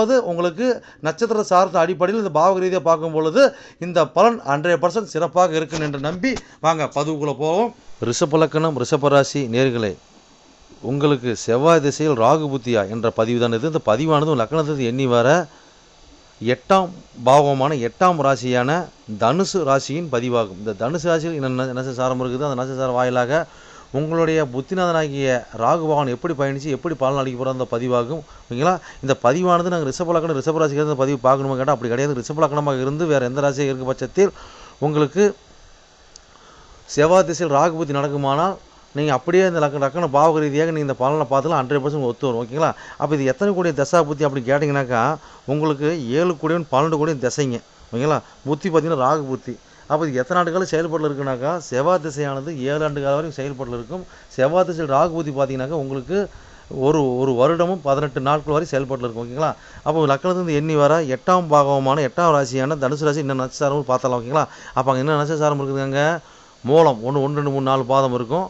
அதாவது உங்களுக்கு நட்சத்திர சார்ந்த அடிப்படையில் இந்த பாவக ரீதியாக பார்க்கும் பொழுது இந்த பலன் ஹண்ட்ரட் பர்சன்ட் சிறப்பாக இருக்கும் என்று நம்பி வாங்க பதிவுக்குள்ளே போவோம். ரிஷபலக்கணம் ரிஷபராசி நேர்களே உங்களுக்கு செவ்வாய் திசையில் ராகு புத்தியா என்ற பதிவு தான் இது. இந்த பதிவானது உங்கள் எண்ணி வர எட்டாம் பாவமான எட்டாம் ராசியான தனுசு ராசியின் பதிவாகும். இந்த தனுசு ராசியில் என்ன நட்சசாரம் இருக்குது? அந்த நட்சசார வாயிலாக உங்களுடைய புத்திநாதனாகிய ராகுபவன் எப்படி பயணித்து எப்படி பலன் அளிக்க போகிற அந்த பதிவாகும். ஓகேங்களா? இந்த பதிவானது நாங்கள் ரிஷபலக்கணம் ரிஷபராசிக்கு இந்த பதிவு பார்க்கணுமா கேட்டால் அப்படி கிடையாது. ரிஷபலக்கணமாக இருந்து வேறு எந்த ராசியாக இருக்கும் பட்சத்தில் உங்களுக்கு செவ்வாய் திசையில் ராகு புத்தி நடக்குமானால் நீங்கள் அப்படியே இந்த லக்க லக்கண பாவக ரீதியாக நீங்கள் இந்த பலனை பார்த்தாலும் ஹண்ட்ரட் பர்சன்ட் ஒத்து வரும். ஓகேங்களா? அப்போ இது எத்தனை கூடிய தசா புத்தி அப்படி கேட்டிங்கனாக்கா உங்களுக்கு ஏழு கூடியவன் பன்னெண்டு கூடிய திசைங்க. ஓகேங்களா? புத்தி பார்த்தீங்கன்னா ராகு புத்தி. அப்போ இது எத்தனை ஆண்டு காலம் செயல்பாட்டில் இருக்குனாக்கா செவ்வாய் திசையானது ஏழு ஆண்டு காலம் வரைக்கும் செயல்பாட்டில் இருக்கும். செவ்வாய் திசையில் ராகு புத்தி பார்த்தீங்கன்னாக்கா உங்களுக்கு ஒரு ஒரு வருடமும் பதினெட்டு நாட்கள் வரை செயல்பாட்டில் இருக்கும் ஓகேங்களா? அப்போ லக்கணத்துலேருந்து எண்ணி வர எட்டாம் பாகமான எட்டாம் ராசியான தனுசு ராசி என்ன நட்சத்திரம் பார்த்தலாம் ஓகேங்களா? அப்போ அங்கே என்ன நட்சத்திரம் இருக்குதுங்க மூலம் ஒன்று ஒன்று ரெண்டு மூணு நாலு பாதம் இருக்கும்.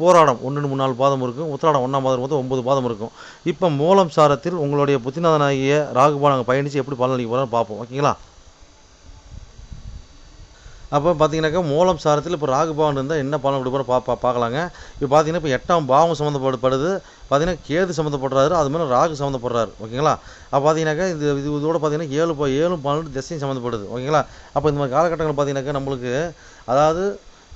போராடம் ஒன்று ரெண்டு மூணு நாலு பாதம் இருக்கும். உத்திராடம் ஒன்றாம் பாதம் மொத்தம் ஒன்பது பாதம் இருக்கும். இப்போ மூலம் சாரத்தில் உங்களுடைய புத்திநாதனாகிய ராகுபான் அங்கே பயணித்து எப்படி பலன் போகிறான்னு போகிறோம் பார்ப்போம் ஓகேங்களா? அப்போ பார்த்தீங்கன்னாக்கா மூலம் சாரத்தில் இப்போ ராகு பவன் இருந்தால் என்ன பலன் கொடுப்பாரு பா பா பார்க்கலாங்க இப்போ பார்த்தீங்கன்னா இப்போ எட்டாம் பாவம் சம்மந்தப்படுது பார்த்தீங்கன்னா கேது சம்மந்தப்படுறாரு அது மாதிரி ராகு சம்மந்தப்படுறாரு ஓகேங்களா? அப்போ பார்த்தீங்கன்னாக்கா இது இது இதோட பார்த்தீங்கன்னா ஏழு ஏழும் பன்னெண்டு திசையும் சம்மந்தப்படுது ஓகேங்களா? அப்போ இந்த மாதிரி காலகட்டங்கள் பார்த்தீங்கன்னாக்கா நம்மளுக்கு அதாவது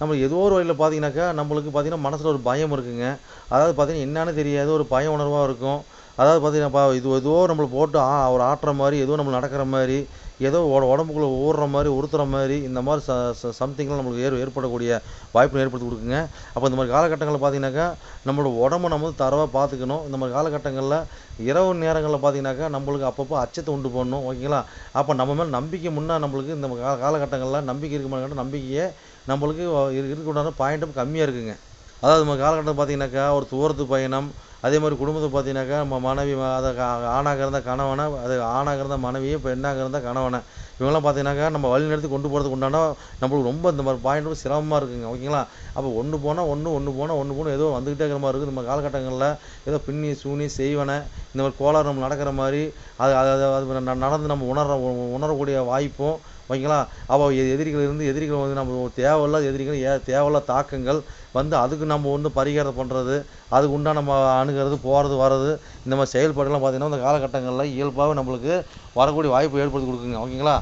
நம்ம ஏதோ ஒரு வழியில் பார்த்தீங்கன்னாக்கா நம்மளுக்கு பார்த்தீங்கன்னா மனசில் ஒரு பயம் இருக்குங்க. அதாவது பார்த்தீங்கன்னா என்னன்னு தெரியாது ஒரு பய உணர்வாக இருக்கும். அதாவது பார்த்தீங்கன்னா இது ஏதோ நம்மளை போட்டு ஆ ஒரு ஆட்டுற மாதிரி ஏதோ நம்ம நடக்கிற மாதிரி ஏதோ உடம்புக்குள்ளே உடம்புக்குள்ள ஊறுற மாதிரி உறுத்துற மாதிரி இந்த மாதிரி ச ச- சம்திங்லாம் நம்மளுக்கு ஏற் ஏற்படக்கூடிய வாய்ப்புகள் ஏற்படுத்தி கொடுக்குங்க. அப்போ இந்த மாதிரி காலகட்டங்களில் பார்த்தீங்கன்னாக்கா நம்மளோட உடம்ப நம்ம வந்து தரவாக பார்த்துக்கணும் இந்த மாதிரி காலகட்டங்களில் இரவு நேரங்களில் பார்த்தீங்கன்னாக்கா நம்மளுக்கு அப்பப்போ அச்சத்தை உண்டு பண்ணணும். ஓகேங்களா? அப்போ நம்ம மேலே நம்பிக்கை முன்னே நம்மளுக்கு இந்த கால காலகட்டங்களில் நம்பிக்கை இருக்க நம்பிக்கையே நம்மளுக்கு இருக்கக்கூடாத பாயிண்ட்டும் கம்மியாக இருக்குங்க. அதாவது நம்ம காலகட்டம் பார்த்தீங்கன்னாக்கா ஒரு தூரத்து பயணம் அதே மாதிரி குடும்பத்தை பார்த்தீங்கன்னாக்கா நம்ம மனைவி அதை கா- ஆணாக இருந்தால் கணவனை அது ஆணாக இருந்தால் மனைவியை பெண்ணாக இருந்தால் கணவனை. இவங்கெல்லாம் பார்த்தீங்கன்னாக்கா நம்ம வழிநடத்தி கொண்டு போகிறதுக்கு உண்டான நம்மளுக்கு ரொம்ப இந்த மாதிரி பாயிண்ட் சிரமமாக இருக்குங்க. ஓகேங்களா? அப்போ ஒன்று போனால் ஒன்று ஒன்று போனால் ஒன்று போனால் ஏதோ வந்துக்கிட்டே இருக்கிற மாதிரி இருக்குது. நம்ம காலகட்டங்களில் ஏதோ பின்னி சூனி செய்வனை இந்த மாதிரி கோளாறு நம்ம நடக்கிற மாதிரி அது அது அது- அது ந- நடந்து நம்ம உணர உணரக்கூடிய வாய்ப்பும் ஓகேங்களா? அப்போ எ- எதிரிகள் இருந்து எதிரிகள் வந்து நம்ம தேவையில்லாத எதிரிகள் ஏ தேவையில்லாத தாக்கங்கள் வந்து அதுக்கு நம்ம வந்து பரிகாரம் பண்ணுறது அதுக்கு உண்டான நம்ம அணுகிறது போகிறது வர்றது இந்த மாதிரி செயல்பாடுலாம் பார்த்தீங்கன்னா இந்த காலகட்டங்களில் இயல்பாகவே நம்மளுக்கு வரக்கூடிய வாய்ப்பு ஏற்படுத்தி கொடுக்குங்க. ஓகேங்களா?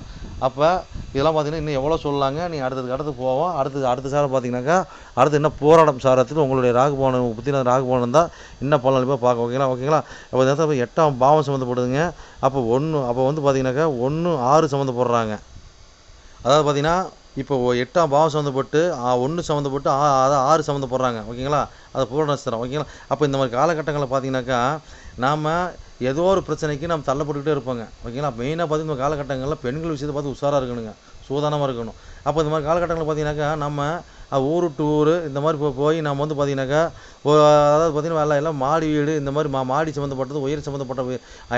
அப்போ இதெல்லாம் பார்த்தீங்கன்னா இன்னும் எவ்வளோ சொல்லலாங்க. நீ அடுத்ததுக்கு அடுத்து போவோம். அடுத்தது அடுத்த சாரம் பார்த்தீங்கன்னாக்கா அடுத்து என்ன போராடம் சாரத்தில் உங்களுடைய ராகுபவனம் புத்தின ராகுபவனம் தான் என்ன பலன் போய் பார்க்க ஓகேங்களா? ஓகேங்களா? அப்போ இந்த எட்டாம் பாவம் சம்மந்தப்படுதுங்க அப்போ ஒன்று அப்போ வந்து பார்த்தீங்கன்னாக்கா ஒன்று ஆறு சம்மந்தப்படுறாங்க. அதாவது பார்த்தீங்கன்னா இப்போ எட்டாம் பாவம் சம்மந்தப்பட்டு ஒன்று சம்மந்தப்பட்டு ஆ அதாவது ஆறு சம்மந்தப்படுறாங்க. ஓகேங்களா? அது பூர்ண நட்சத்திரம் ஓகேங்களா? அப்போ இந்த மாதிரி காலகட்டங்களில் பார்த்தீங்கன்னாக்கா நாம் ஏதோ ஒரு பிரச்சனைக்கு நம்ம தள்ளப்பட்டுக்கிட்டே இருப்போங்க. ஓகேங்களா? மெயினாக பார்த்து இந்த காலகட்டங்களில் பெண்கள் விஷயத்தை பார்த்து உஷாராக இருக்கணுங்க. சூதானமாக இருக்கணும். அப்போ இந்த மாதிரி காலகட்டங்களில் பார்த்தீங்கன்னாக்கா நம்ம ஊர் டு ஊர் இந்த மாதிரி போ போய் நம்ம வந்து பார்த்தீங்கன்னாக்கா அதாவது பார்த்தீங்கன்னா எல்லாம் எல்லாம் மாடி வீடு இந்த மாதிரி மா மாடி சம்மந்தப்பட்டது உயர் சம்மந்தப்பட்ட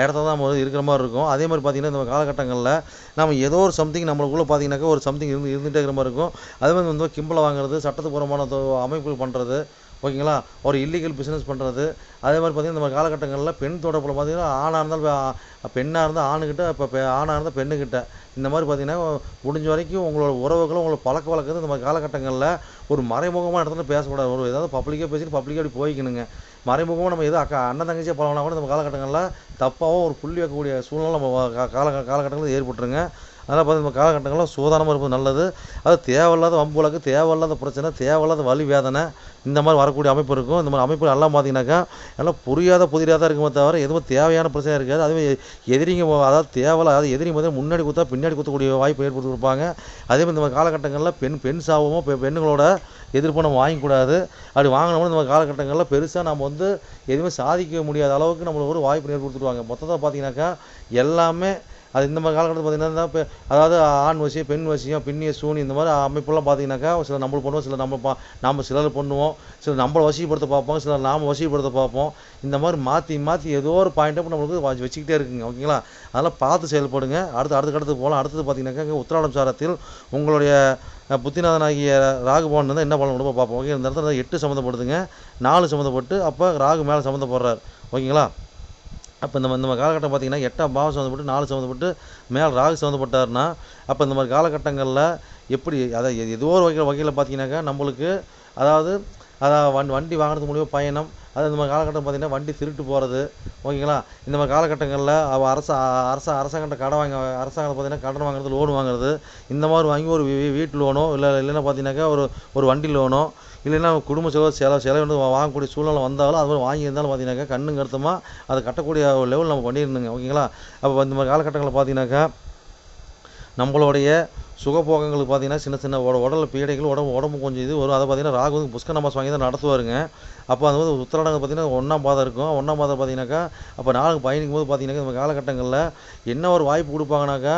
இடத்துல தான் நம்ம இருக்கிற மாதிரி இருக்கும். அதே மாதிரி பார்த்தீங்கன்னா இந்த காலகட்டங்களில் நம்ம ஏதோ ஒரு சம்திங் நம்மளுக்குள்ளே பார்த்தீங்கன்னாக்கா ஒரு சம்திங் இருந்து இருந்துகிட்டே இருக்கிற மாதிரி இருக்கும். அதே மாதிரி வந்து கிம்பளை வாங்குறது சட்டத்துப்பூர்வமான அமைப்புகள் பண்ணுறது ஓகேங்களா? ஒரு இல்லீகல் பிஸ்னஸ் பண்ணுறது அதே மாதிரி பார்த்தீங்கன்னா நம்ம காலகட்டங்களில் பெண் தொடர்பில் பார்த்தீங்கன்னா ஆணாக இருந்தால் பெண்ணாக இருந்தால் ஆணுக்கிட்ட இப்போ ஆணாக இருந்தால் பெண்ணுக்கிட்ட இந்த மாதிரி பார்த்தீங்கன்னா முடிஞ்ச வரைக்கும் உங்களோட உறவுகளும் உங்களோட பழக்க வழக்கத்தை இந்த மாதிரி காலகட்டங்களில் ஒரு மறைமுகமாக இடத்துல பேசக்கூடாது. ஒரு ஏதாவது பப்ளிக்காக பேசிட்டு பப்ளிக்காக அப்படி போய்க்கணுங்க. மறைமுகமாக நம்ம எதோ அக்கா அண்ணன் தங்கச்சியாக பழகினா கூட நம்ம காலகட்டங்களில் தப்பாகவும் ஒரு புள்ளி வைக்கக்கூடிய சூழ்நிலை நம்ம கா- கால காலகட்டங்களில் ஏற்பட்டுருங்க. அதனால் பார்த்து நம்ம காலகட்டங்களில் சூதானமாக இருப்பது நல்லது. அது தேவையில்லாத வம்புலக்கு தேவையில்லாத பிரச்சனை தேவையில்லாத வலி வேதனை இந்த மாதிரி வரக்கூடிய அமைப்பு இருக்கும். இந்த மாதிரி அமைப்பு எல்லாம் பார்த்தீங்கன்னாக்கா எல்லாம் புரியாத புதிராக தான் இருக்குமே தவிர எதுவும் தேவையான பிரச்சனை இருக்காது. அதுவே எதிரிங்க அதாவது தேவையில்ல அதாவது எதிரிங்க பார்த்தீங்கன்னா முன்னாடி கொடுத்தா பின்னாடி கொடுத்தக்கூடிய வாய்ப்பு ஏற்படுத்தி கொடுப்பாங்க. அதே மாதிரி இந்த மாதிரி காலகட்டங்களில் பெண் பெண் சாபமோ பெண்களோட எதிர்ப்பு நம்ம வாங்கக்கூடாது. அப்படி வாங்கினோம்னா இந்த காலகட்டங்களில் பெருசாக நம்ம வந்து எதுவுமே சாதிக்க முடியாத அளவுக்கு நம்மளுக்கு ஒரு வாய்ப்பு ஏற்படுத்திடுவாங்க. மொத்தத்தை பார்த்தீங்கன்னாக்கா எல்லாமே அது இந்த மாதிரி காலகட்டத்தில் பார்த்தீங்கன்னா இப்போ அதாவது ஆண் வசியம் பெண் வசியம் பின்னிய சூனி இந்த மாதிரி அமைப்பெல்லாம் பார்த்தீங்கன்னாக்கா சில நம்மளுக்கு பண்ணுவோம் சில நம்ம பா நம்ம சிலர் பண்ணுவோம் சில நம்மளை வசிப்படுத்த பார்ப்போம் சிலர் நாம் வசிப்படுத்த பார்ப்போம். இந்த மாதிரி மாற்றி மாற்றி ஏதோ ஒரு பாயிண்ட்டை நம்மளுக்கு வச்சுக்கிட்டே இருக்குங்க ஓகேங்களா? அதெல்லாம் பார்த்து செயல்படுங்க. அடுத்து அடுத்த அடுத்து போகலாம். அடுத்தது பார்த்தீங்கன்னாக்கா உத்திராடம் சாரத்தில் உங்களுடைய புத்திநாதனாகிய ராகுபவன் வந்து என்ன பண்ணணும் கொடுப்போம் பார்ப்போம். ஓகே இந்த இடத்துல எட்டு சம்மந்தப்படுதுங்க நாலு சம்மந்தப்பட்டு அப்போ ராகு மேலே சம்மந்தப்படுறார். ஓகேங்களா? அப்போ இந்த மாதிரி இந்த மாதிரி காலகட்டம் பார்த்தீங்கன்னா எட்டாம் பாவம் சம்மந்தப்பட்டு நாலு சம்மந்தப்பட்டு மேல் ராகு சம்மந்தப்பட்டாருன்னா அப்போ இந்த மாதிரி காலகட்டங்களில் எப்படி அதை எதோ ஏதோ ஒரு வகையில் வகையில் பார்த்தீங்கன்னாக்கா நம்மளுக்கு அதாவது அதாவது வண்டி வண்டி வாங்குறது மூலியமாக பயணம் அது இந்த மாதிரி காலகட்டம் பார்த்தீங்கன்னா வண்டி திருட்டு போகிறது ஓகேங்களா? இந்த மாதிரி காலகட்டங்களில் அவள் அரசு அரசு அரசாங்கத்தை கடன் வாங்க அரசாங்கம் பார்த்தீங்கன்னா கடன் வாங்குறது லோன் வாங்குறது. இந்த மாதிரி வாங்கி ஒரு வீ- வீட்டு லோனோ இல்லை இல்லைன்னா பார்த்தீங்கன்னாக்கா ஒரு ஒரு வண்டி லோனோ இல்லைன்னா குடும்ப செலவு செலவு செலவு வந்து வாங்கக்கூடிய சூழ்நிலை வந்தாலும் அது மாதிரி வாங்கியிருந்தாலும் பார்த்தீங்கன்னாக்கா கண்ணுங்க அர்த்தமாக அதை கட்டக்கூடிய ஒரு லெவல் நம்ம பண்ணியிருந்தோங்க. ஓகேங்களா? அப்போ இந்த மாதிரி காலகட்டங்களில் பார்த்தீங்கன்னாக்கா நம்மளுடைய சுகபோகங்களுக்கு பார்த்தீங்கன்னா சின்ன சின்ன உட உடல் பீடைகள் உடம்பு உடம்பு கொஞ்சம் இது வரும். அதை பார்த்தீங்கன்னா ராகு வந்து புஷ்க நமாஸ் வாங்கி தான் நடத்துவாருங்க. அப்போ அது வந்து உத்தரடங்கு பார்த்தீங்கன்னா ஒன்றாம் பாதம் இருக்கும். ஒன்றாம் பாதம் பார்த்தீங்கன்னாக்கா அப்போ நாளுக்கு பயணிக்கும் போது பார்த்தீங்கன்னா இந்த காலகட்டங்களில் என்ன ஒரு வாய்ப்பு கொடுப்பாங்கனாக்கா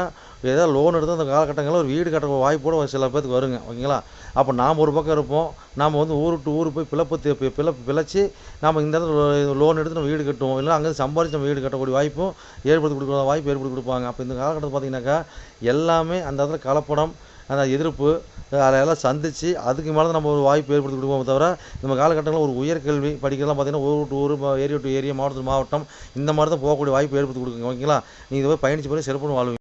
ஏதாவது லோன் எடுத்து அந்த காலகட்டங்களில் ஒரு வீடு கட்ட வாய்ப்போட ஒரு சில பேருக்கு வருங்க ஓகேங்களா? அப்போ நாம் ஒரு பக்கம் இருப்போம் நாம் வந்து ஊர் விட்டு ஊர் போய் பிளப்பு பிழப்பு பிழைச்சி நாம் இந்த இடத்துல லோன் எடுத்து நம்ம வீடு கட்டுவோம். இல்லை அங்கே சம்பாரிச்சு நம்ம வீடு கட்டக்கூடிய வாய்ப்பும் ஏற்படுத்தி கொடுக்குற வாய்ப்பு ஏற்படுத்தி கொடுப்பாங்க. அப்போ இந்த காலகட்டத்தில் பார்த்தீங்கன்னாக்கா எல்லாமே அந்த இடத்துல கலப்படம் அந்த எதிர்ப்பு அதெல்லாம் சந்தித்து அதுக்கு மேலே நம்ம ஒரு வாய்ப்பு ஏற்படுத்தி கொடுப்போம் தவிர நம்ம காலகட்டங்களில் ஒரு உயர்கல்வி படிக்கலாம் பார்த்தீங்கன்னா ஊர் விட்டு ஊர் ஏரியா டு ஏரியா மாவட்டத்து மாவட்டம் இந்த மாதிரி தான் போகக்கூடிய வாய்ப்பு ஏற்படுத்தி கொடுக்குங்க ஓகேங்களா? நீங்கள் இதை போய் பயணிச்சு போய் சிறப்புன்னு வாழ்வீங்க.